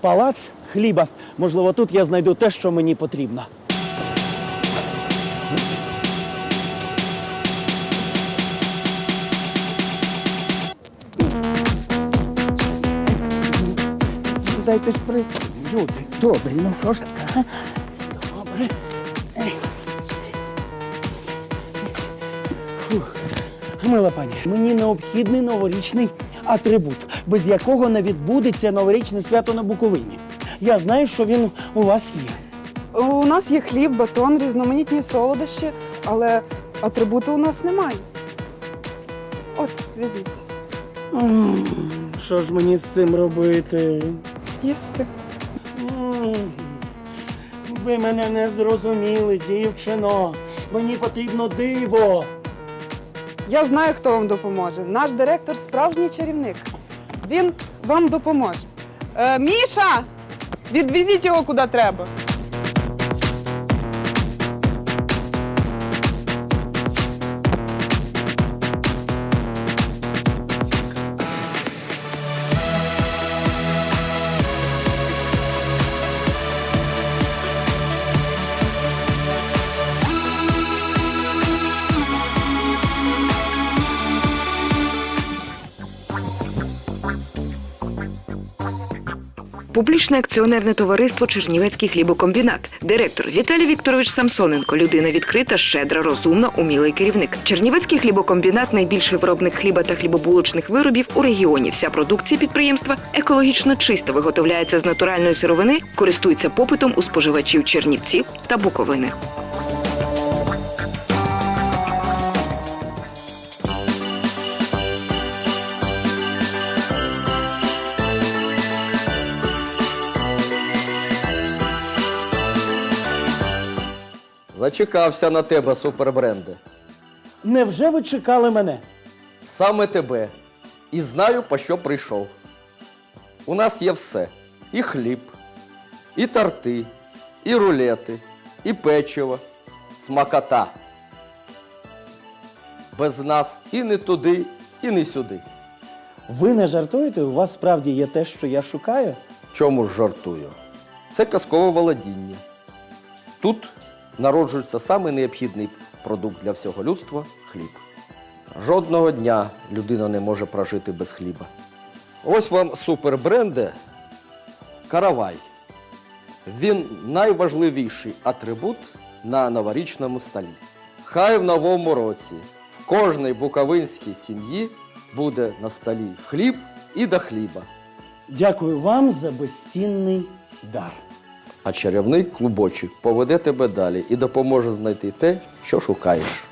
палац хліба. Можливо, тут я знайду те, що мені потрібно. Дайте ж при... Люди, добре, ну що ж таке? Добре. Фух. Мила пані, мені необхідний новорічний атрибут, без якого не відбудеться новорічне свято на Буковині. Я знаю, що він у вас є. У нас є хліб, батон, різноманітні солодощі, але атрибуту у нас немає. От, візьміть. М, Що ж мені з цим робити? Їсти. М, Ви мене не зрозуміли, дівчино. Мені потрібно диво. Я знаю, хто вам допоможе. Наш директор справжній чарівник. Він вам допоможе. Е, Міша! Відвезіть його куди треба. Публічне акціонерне товариство Чернівецький хлібокомбінат. Директор Віталій Вікторович Самсоненко. Людина відкрита, щедра, розумна, умілий керівник. Чернівецький хлібокомбінат найбільший виробник хліба та хлібобулочних виробів у регіоні. Вся продукція підприємства екологічно чисто виготовляється з натуральної сировини, користується попитом у споживачів Чернівців та Буковини. Зачекався на тебе, супербренде. Невже ви чекали мене? Саме тебе. І знаю, по що прийшов. У нас є все: і хліб, і торти, і рулети, і печиво, смакота. Без нас і не туди, і не сюди. Ви не жартуєте? У вас справді є те, що я шукаю? Чому ж жартую? Це казкове володіння. Тут народжується самий необхідний продукт для всього людства хліб. Жодного дня людина не може прожити без хліба. Ось вам супербренде каравай. Він найважливіший атрибут на новорічному столі. Хай в новому році в кожній буковинській сім'ї буде на столі хліб і до хліба. Дякую вам за безцінний дар. А чарівний клубочок поведе тебе далі і допоможе знайти те, що шукаєш.